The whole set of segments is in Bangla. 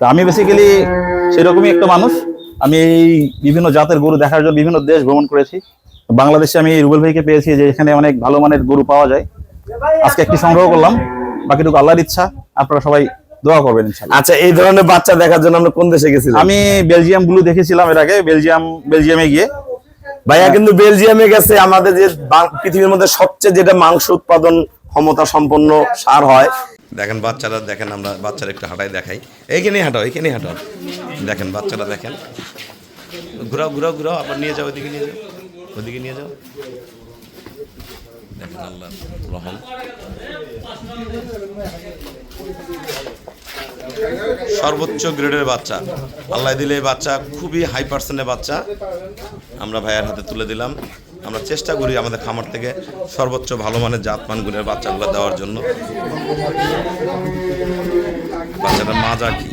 তো আমি বেসিক্যালি সেরকমই একটা মানুষ। আমি এই বিভিন্ন জাতের গরু দেখার জন্য বিভিন্ন দেশ ভ্রমণ করেছি। বাংলাদেশে আমি রুবেল ভাইকে পেয়েছি যে এখানে অনেক ভালো মানের গরু পাওয়া যায়। আজকে একটি সংগ্রহ করলাম। বাকিটুকু আল্লাহর ইচ্ছা। আপনারা সবাই দোয়া করবেন আচ্ছা এই ধরনের বাচ্চা দেখার জন্য আমরা কোন দেশে গেছিলাম? আমি বেলজিয়াম ব্লু দেখেছিলাম এর আগে বেলজিয়াম বেলজিয়ামে গিয়ে। ভাইয়া কিন্তু বেলজিয়ামে গেছে আমাদের যে পৃথিবীর মধ্যে সবচেয়ে যেটা মাংস উৎপাদন ক্ষমতা সম্পন্ন সার হয় দেখেন বাচ্চারা, দেখেন আমরা বাচ্চারা একটু হাঁটাই দেখাই। এইখানেই হাঁটাও এইখানেই হাঁটাও দেখেন বাচ্চারা, দেখেন। ঘুরাও ঘুরাও ঘুরাও, আবার নিয়ে যাও, ওইদিকে নিয়ে যাও, ওইদিকে নিয়ে যাও। দেখেন আল্লাহ রহম। সর্বোচ্চ গ্রেডের বাচ্চা। আল্লাহ দিলে বাচ্চা খুবই হাই পার্সেন্টের বাচ্চা। আমরা ভাইয়ের হাতে তুলে দিলাম। আমরা চেষ্টা করি আমাদের খামার থেকে সর্বোচ্চ ভালো মানের জাতমান গুণের বাচ্চাগুলো দেওয়ার জন্য। বাচ্চাটা মাজা কি?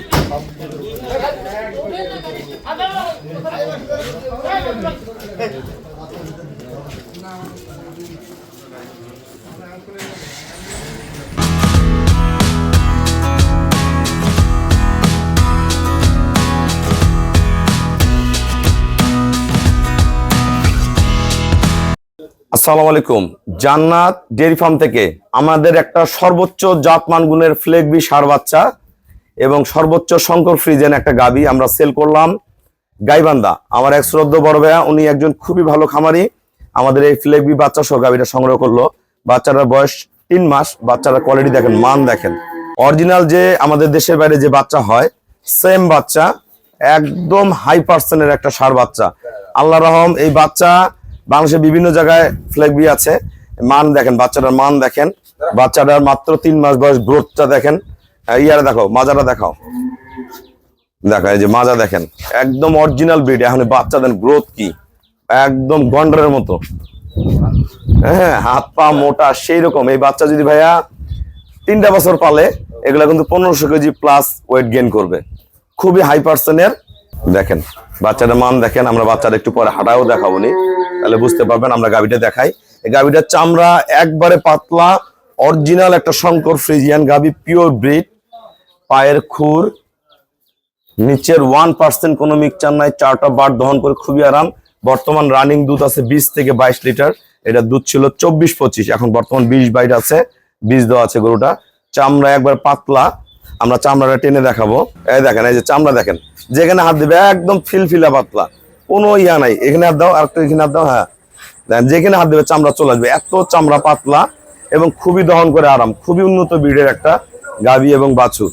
আসসালামু আলাইকুম। জান্নাত ডেয়ারি ফার্ম থেকে আমাদের একটা সর্বোচ্চ জাতমান গুণের ফ্লেগবি সার বাচ্চা এবং সর্বোচ্চ শঙ্কর ফ্রিজেন একটা গাবি আমরা সেল করলাম গাইবান্ধা। আমার এক শ্রদ্ধ বড় ভাইয়া, উনি একজন খুবই ভালো খামারি। আমাদের এই ফ্লেগবি বাচ্চা সহ গাবিটা সংগ্রহ করল। বাচ্চাটার বয়স তিন মাস, বাচ্চাটার কোয়ালিটি দেখেন, মান দেখেন। অরিজিনাল যে আমাদের দেশের বাইরে যে বাচ্চা হয় সেম বাচ্চা, একদম হাই পার্সেন্টের একটা সার বাচ্চা। আল্লাহ রহম, এই বাচ্চা বাংলাদেশের বিভিন্ন জায়গায় ফ্লেগবি আছে। মান দেখেন, বাচ্চাটার মান দেখেন। বাচ্চাটার মাত্র তিন মাস বয়স গ্রোথটা দেখেন। ইয়ারে দেখো মাজাটা দেখাও। দেখো, এই যে মাজা দেখেন, একদম অরিজিনাল ব্রিড এখন বাচ্চাদের গ্রোথ কি? একদম গন্ডারের মতো। হ্যাঁ হাত পা মোটা সেই রকম এই বাচ্চা যদি ভাইয়া তিনটা বছর পালে, এগুলা কিন্তু পনেরোশো কেজি প্লাস ওয়েট গেইন করবে। খুবই হাই পার্সেন্টের দেখেন, বাচ্চাটার মান দেখেন, আমরা বাচ্চাটা একটু পরে হাঁটাও দেখাবো নি। তাহলে বুঝতে পারবেন, আমরা গাবিটা দেখাই। এই গাবিটার চামড়া একবারে পাতলা অরিজিনাল একটা শঙ্কর ফ্রিজিয়ান গাবি পিওর ব্রিড পায়ের খুর। নিচের ওয়ান পার্সেন্ট কোনো মিক্সচার নাই, চারটা বার দহন করে খুবই আরাম। বর্তমান রানিং দুধ আছে বিশ থেকে বাইশ লিটার, এটা দুধ ছিল চব্বিশ পঁচিশ, এখন বর্তমান বিশ বাইট আছে বীজ দেওয়া আছে গরুটা। চামড়া একবার পাতলা, আমরা চামড়াটা টেনে দেখাবো। এই দেখেন, এই যে চামড়া দেখেন, যেখানে হাত দিবে, একদম ফিলফিলা পাতলা। কোনো ইয়া নাই। এখানে হাত দাও আর এখানে হাত দাও হ্যাঁ। যেখানে হাত দেবে চামড়া চলে আসবে। এত চামড়া পাতলা এবং খুবই দহন করে আরাম, খুবই উন্নত ব্রিডের একটা গাভী এবং বাছুর।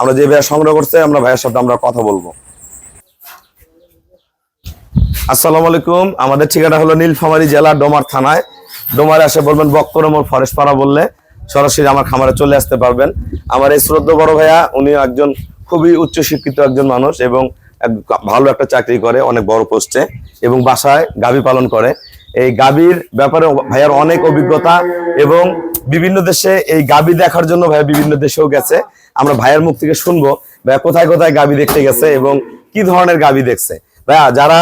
আমরা যে ভাইয়া সংগ্রহ করছে, আমরা ভাইয়ের সাথে আমরা কথা বলব। আসসালামু আলাইকুম। আমাদের ঠিকানা হলো নীলফামারী জেলা, ডোমার থানায়। ডোমারে আসে বলবেন বক্করমোর ফরেস্ট পাড়া বললে সরাসরি আমার খামারে চলে আসতে পারবেন। আমার এই শ্রদ্ধ বড় ভাইয়া উনি একজন খুবই উচ্চ শিক্ষিত একজন মানুষ এবং ভালো একটা চাকরি করে, অনেক বড় পোস্টে এবং বাসায় গাভী পালন করে। এই গাভীর ব্যাপারে ভাইয়ার অনেক অভিজ্ঞতা এবং বিভিন্ন দেশে এই গাভী দেখার জন্য ভাইয়া বিভিন্ন দেশেও গেছে। আমরা ভাইয়ের মুখ থেকে শুনব, ভাইয়া কোথায় কোথায় গাভী দেখতে গেছে এবং কি ধরনের গাভী দেখছে। ভাইয়া, যারা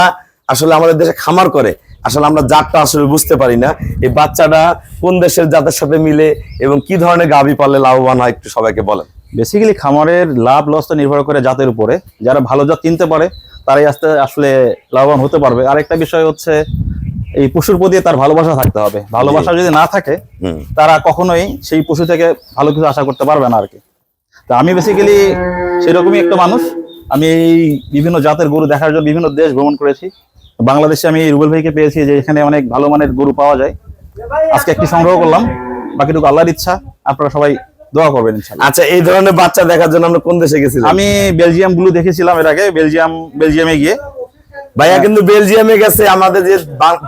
আসলে আমাদের দেশে খামার করে, আসলে আমরা জাতটা আসলে বুঝতে পারি না। এই বাচ্চাটা কোন দেশের জাতের সাথে মিলে এবং কি ধরনের গাভী পাললে লাভবান হয়, একটু সবাইকে বলেন। বেসিক্যালি খামারের লাভ লসটা নির্ভর করে জাতের উপরে। যারা ভালো জাত কিনতে পারে তারাই আস্তে আসলে লাভবান হতে পারবে। আরেকটা বিষয় হচ্ছে এই পশুর প্রতি তার ভালোবাসা থাকতে হবে। ভালোবাসা যদি না থাকে তারা কখনোই সেই পশু থেকে ভালো কিছু আশা করতে পারবে না আর কি তা আমি বেসিক্যালি সেরকমই একটা মানুষ। আমি এই বিভিন্ন জাতের গরু দেখার জন্য বিভিন্ন দেশ ভ্রমণ করেছি। বাংলাদেশে আমি রুবেল ভাইকে পেয়েছি যে এখানে অনেক ভালো মানের গরু পাওয়া যায়। আজকে একটি সংগ্রহ করলাম। বাকিটুকু আল্লাহর ইচ্ছা। আপনারা সবাই দোয়া করবেন আচ্ছা এই ধরনের বাচ্চা দেখার জন্য আমরা কোন দেশে গেছিলাম? আমি বেলজিয়াম ব্লু দেখেছিলাম এর আগে বেলজিয়াম বেলজিয়ামে গিয়ে। ভাইয়া কিন্তু বেলজিয়ামে গেছে আমাদের যে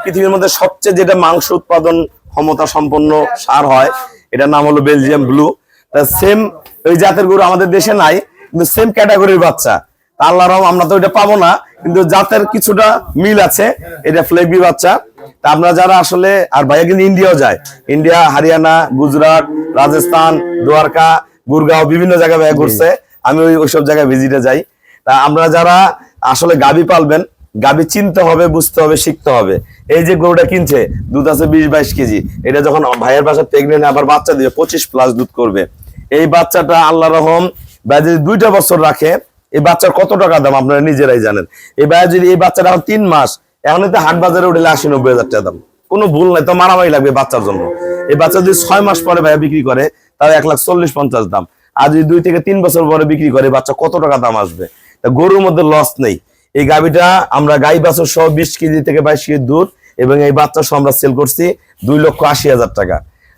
পৃথিবীর মধ্যে সবচেয়ে যেটা মাংস উৎপাদন ক্ষমতা সম্পন্ন সার হয় এটার নাম হলো বেলজিয়াম ব্লু। তা সেম ওই জাতের গরু আমাদের দেশে নাই কিন্তু সেম ক্যাটাগরির বাচ্চা। আল্লাহ রহম আমরা তো এটা পাবো না কিন্তু জাতের কিছুটা মিল আছে এটা ফ্লেগবি বাচ্চা। তা আমরা যারা আসলে আর ভাইয়া কিন্তু ইন্ডিয়াও যায়। ইন্ডিয়া হরিয়ানা গুজরাট রাজস্থান দ্বারকা গুরগাঁও বিভিন্ন জায়গায় ভাইয়া ঘুরছে। আমি ওই ওইসব জায়গায় ভিজিটে যাই। তা আমরা যারা আসলে গাবি পালবেন গাবি চিনতে হবে বুঝতে হবে শিখতে হবে। এই যে গরুটা কিনছে দুধ আছে বিশ বাইশ কেজি। এটা যখন ভাইয়ের বাসা প্রেগনেন্ট আবার বাচ্চা দিবে পঁচিশ প্লাস দুধ করবে। এই বাচ্চাটা আল্লাহ রহম ভাই যদি দুইটা বছর রাখে এই বাচ্চার কত টাকা দাম আপনারা নিজেরাই জানেন? এই ভাইয়া যদি এই বাচ্চাটা এখন তিন মাস এখন তো হাট বাজারে উঠলে আশি, নব্বই হাজার টাকা দাম। কোনো ভুল নাই, তো মারামারি লাগবে বাচ্চার জন্য। এই বাচ্চা যদি ছয় মাস পরে ভাইয়া বিক্রি করে, তাহলে এক লাখ চল্লিশ পঞ্চাশ দাম। আর যদি দুই থেকে তিন বছর পরে বিক্রি করে, বাচ্চা কত টাকা দাম আসবে? তা গরুর মধ্যে লস নেই। এই গাভিটা আমরা গাই বাছর সহ বিশ কেজি থেকে বাইশ কেজি দুধ এবং এই বাচ্চা সহ আমরা সেল করছি দুই লক্ষ আশি হাজার টাকা।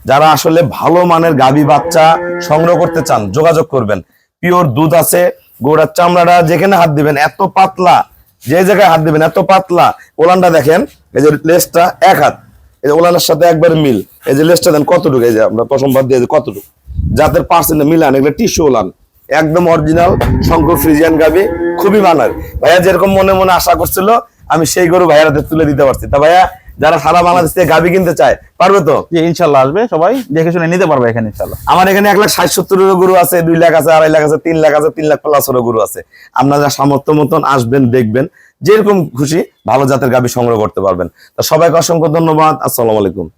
যারা আসলে ভালো মানের গাভী বাচ্চা সংগ্রহ করতে চান, যোগাযোগ করবেন। পিওর দুধ আছে গোড়ার চামড়াটা যেখানে হাত দিবেন, এত পাতলা। যে জায়গায় হাত দেবেন, এত পাতলা। ওলানটা দেখেন, এই যে লেসটা এক হাত। এই যে ওলানের সাথে একবার মিল। এই যে লেসটা দেন কতটুকু? এই যে আমরা প্রথম বাদ দিয়ে কতটুকু? যাদের পার্সেন্ট মিলান এগুলো টিস্যু ওলান। একদম অরিজিনাল শঙ্কর ফ্রিজিয়ান গাবি, খুবই মানার। ভাইয়া যেরকম মনে মনে আশা করছিল, আমি সেই গরু ভাইয়ার তুলে দিতে পারছি। তা ভাইয়া যারা সারা বাংলাদেশ থেকে গাবি কিনতে চায় পারবে তো? ইনশাল্লাহ আসবে সবাই দেখে শুনে নিতে পারবে এখানে ইনশাল্লাহ। আমার এখানে এক লাখ ষাট সত্তরেরও গরু আছে দুই লাখ আছে আড়াই লাখ আছে তিন লাখ আছে তিন লাখ প্লাসেরও গরু আছে। আপনারা সামর্থ্য মতন আসবেন দেখবেন যেরকম খুশি ভালো জাতের গাবি সংগ্রহ করতে পারবেন। তো সবাইকে অসংখ্য ধন্যবাদ আসসালামু আলাইকুম।